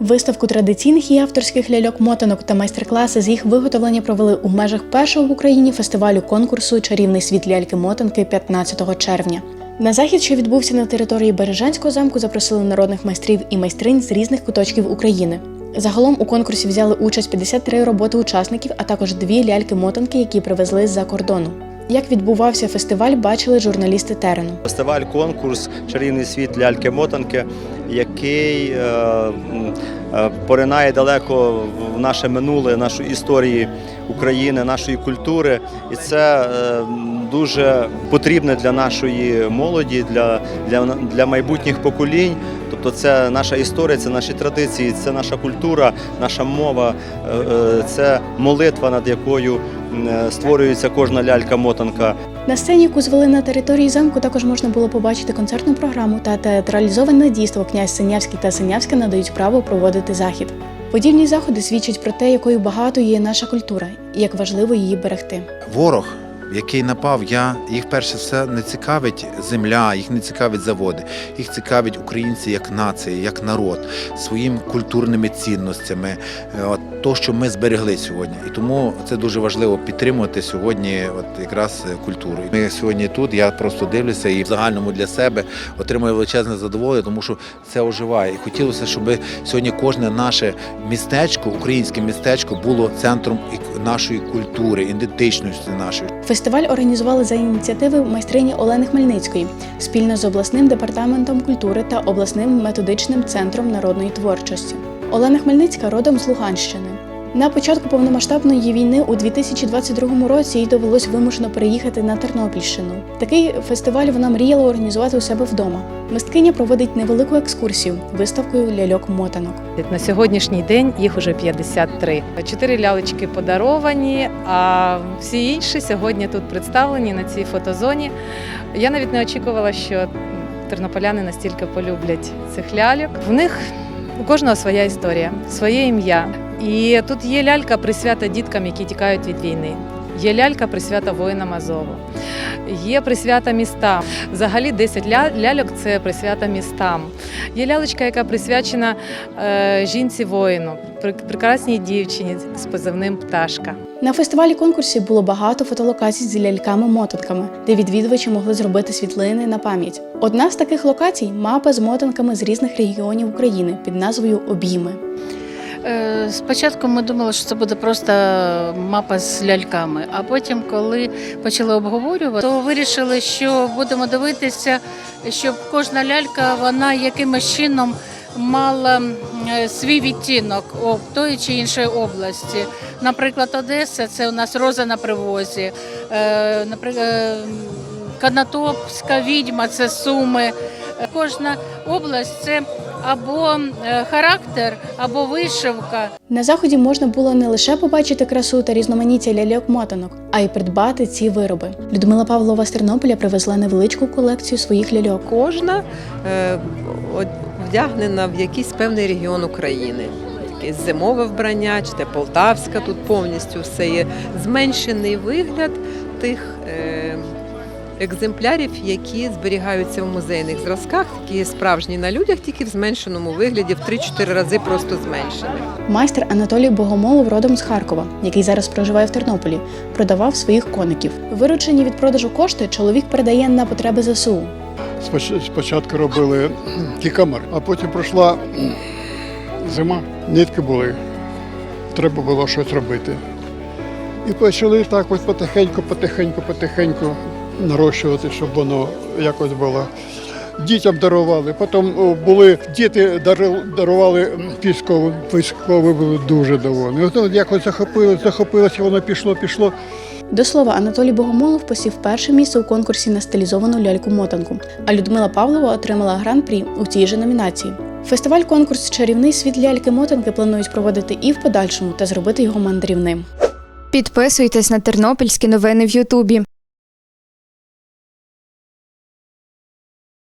Виставку традиційних і авторських ляльок-мотанок та майстер-класи з їх виготовлення провели у межах першого в Україні фестивалю конкурсу Чарівний світ ляльки-мотанки 15 червня. На захід, що відбувся на території Бережанського замку, запросили народних майстрів і майстринь з різних куточків України. Загалом у конкурсі взяли участь 53 роботи учасників, а також дві ляльки-мотанки, які привезли з-за кордону. Як відбувався фестиваль, бачили журналісти терену. Фестиваль, конкурс Чарівний світ ляльки-мотанки, який е, е, поринає далеко в наше минуле, нашу історії України, нашої культури. І це е, дуже потрібне для нашої молоді, для, для, для майбутніх поколінь. Тобто це наша історія, це наші традиції, це наша культура, наша мова, е, е, це молитва, над якою створюється кожна лялька-мотанка. На сцені, яку звели на території замку, також можна було побачити концертну програму та театралізоване дійство князь Синявський та Синявська надають право проводити захід. Подібні заходи свідчать про те, якою багатою є наша культура і як важливо її берегти. Ворог, який напав, я їх перше все не цікавить земля, їх не цікавить заводи. Їх цікавить українці як нація, як народ, своїми культурними цінностями, е, то, що ми зберегли сьогодні. І тому це дуже важливо підтримувати сьогодні, от якраз е, культуру. Ми сьогодні тут. Я просто дивлюся і в загальному для себе отримую величезне задоволення, тому що це оживає. І хотілося, щоб сьогодні кожне наше містечко, українське містечко, було центром нашої культури, ідентичності нашої. Фестиваль організували за ініціативи майстрині Олени Хмельницької спільно з обласним департаментом культури та обласним методичним центром народної творчості. Олена Хмельницька родом з Луганщини. На початку повномасштабної війни у 2022 році їй довелось вимушено переїхати на Тернопільщину. Такий фестиваль вона мріяла організувати у себе вдома. Мисткиня проводить невелику екскурсію виставкою ляльок-мотанок. На сьогоднішній день їх уже 53. Чотири лялечки подаровані, а всі інші сьогодні тут представлені на цій фотозоні. Я навіть не очікувала, що тернополяни настільки полюблять цих ляльок. В них у кожного своя історія, своє ім'я. І тут є лялька присвята діткам, які тікають від війни. Є лялька присвята воїнам Азову, є присвята містам. Взагалі 10 ля- ляльок це присвята містам. Є лялечка, яка присвячена е, жінці воїну, пр- прекрасній дівчині з позивним пташка. На фестивалі конкурсі було багато фотолокацій з ляльками-мотанками, де відвідувачі могли зробити світлини на пам'ять. Одна з таких локацій мапа з мотанками з різних регіонів України під назвою Обійми. Е, Спочатку ми думали, що це буде просто мапа з ляльками, а потім, коли почали обговорювати, то вирішили, що будемо дивитися, щоб кожна лялька вона якимось чином мала е, свій відтінок о тої чи іншої області. Наприклад, Одеса це у нас роза на привозі. Е, Наприклад, Канатопська відьма це суми. Кожна область це або е, характер, або вишивка. На заході можна було не лише побачити красу та різноманіття ляльок-мотанок, а й придбати ці вироби. Людмила Павлова з Тернополя привезла невеличку колекцію своїх ляльок. Кожна е, вдягнена в якийсь певний регіон України. Зимове вбрання, чи те Полтавська, тут повністю все є. Зменшений вигляд тих е, екземплярів, які зберігаються в музейних зразках, які є справжні на людях, тільки в зменшеному вигляді, в 3-4 рази просто зменшені. Майстер Анатолій Богомолов родом з Харкова, який зараз проживає в Тернополі, продавав своїх коників. Виручені від продажу кошти чоловік передає на потреби ЗСУ. Споч- Спочатку робили кікамер, а потім пройшла зима, нитки були, треба було щось робити. І почали так ось потихеньку, потихеньку, потихеньку нарощувати, щоб воно якось було. Дітям дарували. Потім були діти дарували військовим. Військові були дуже довольні. От якось захопилось, захопилося, воно пішло, пішло. До слова, Анатолій Богомолов посів перше місце у конкурсі на стилізовану ляльку-мотанку, а Людмила Павлова отримала гран-прі у цій же номінації. Фестиваль конкурс Чарівний світ ляльки-мотанки планують проводити і в подальшому та зробити його мандрівним. Підписуйтесь на тернопільські новини в Ютубі.